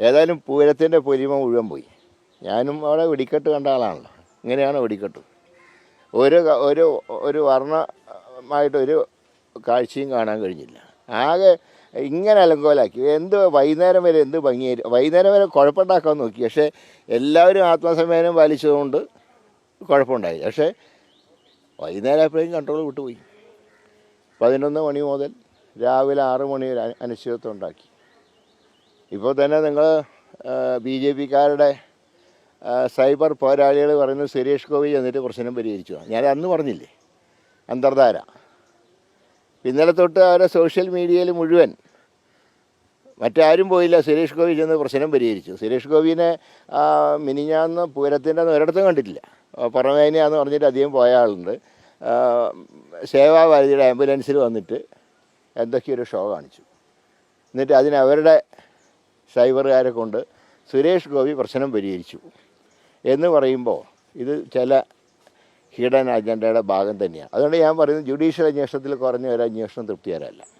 ഏതായാലും പൂരത്തിന്റെ പൊരിമ മുഴുവൻ പോയി. ഞാനും അവിടെ വെടിക്കെട്ട് കണ്ട ആളാണല്ലോ. ഇങ്ങനെയാണ് വെടിക്കെട്ട്. ഒരു ഒരു ഒരു വർണമായിട്ടൊരു കാഴ്ചയും കാണാൻ കഴിഞ്ഞില്ല. ആകെ ഇങ്ങനെ അലങ്കോലാക്കി. എന്ത് വൈകുന്നേരം വരെ എന്ത് ഭംഗിയായി വൈകുന്നേരം വരെ കുഴപ്പമുണ്ടാക്കാൻ നോക്കി. പക്ഷേ എല്ലാവരും ആത്മസമ്മേനം പാലിച്ചതുകൊണ്ട് കുഴപ്പമുണ്ടായി. പക്ഷേ വൈകുന്നേരം ആയപ്പോഴേക്കും കൺട്രോൾ വിട്ടുപോയി. പതിനൊന്ന് മണി മുതൽ രാവിലെ ആറ് മണി വരെ അന- അനിശ്ചിതത്വം ഉണ്ടാക്കി. ഇപ്പോൾ തന്നെ നിങ്ങൾ ബി ജെ പിക്കാരുടെ സൈബർ പോരാളികൾ പറയുന്നത് സുരേഷ് ഗോപി എന്നിട്ട് പ്രശ്നം പരിഹരിച്ചു. ഞാൻ അന്ന് പറഞ്ഞില്ലേ അന്തർധാര. ഇന്നലെ തൊട്ട് അവരെ സോഷ്യൽ മീഡിയയിൽ മുഴുവൻ മറ്റാരും പോയില്ല സുരേഷ് ഗോപി ചെന്ന് പ്രശ്നം പരിഹരിച്ചു. സുരേഷ് ഗോപിനെ മിനിഞ്ഞാന്ന് പൂരത്തിന്റെ ഒരിടത്തും കണ്ടിട്ടില്ല. പുറമേനെയാന്ന് പറഞ്ഞിട്ട് അധികം പോയ ആളുണ്ട്. സേവാ സേവാഭാരതിയുടെ ആംബുലൻസിൽ വന്നിട്ട് എന്തൊക്കെയൊരു ഷോ കാണിച്ചു. എന്നിട്ട് അതിന് അവരുടെ സൈബറുകാരെ കൊണ്ട് സുരേഷ് ഗോപി പ്രശ്നം പരിഹരിച്ചു. എന്ന് പറയുമ്പോൾ ഇത് ചില ഹിഡൻ അജണ്ടയുടെ ഭാഗം തന്നെയാണ്. അതുകൊണ്ട് ഞാൻ പറയുന്നത് ജുഡീഷ്യൽ അന്വേഷണത്തിൽ കുറഞ്ഞ ഒരു അന്വേഷണം തൃപ്തികരമല്ല.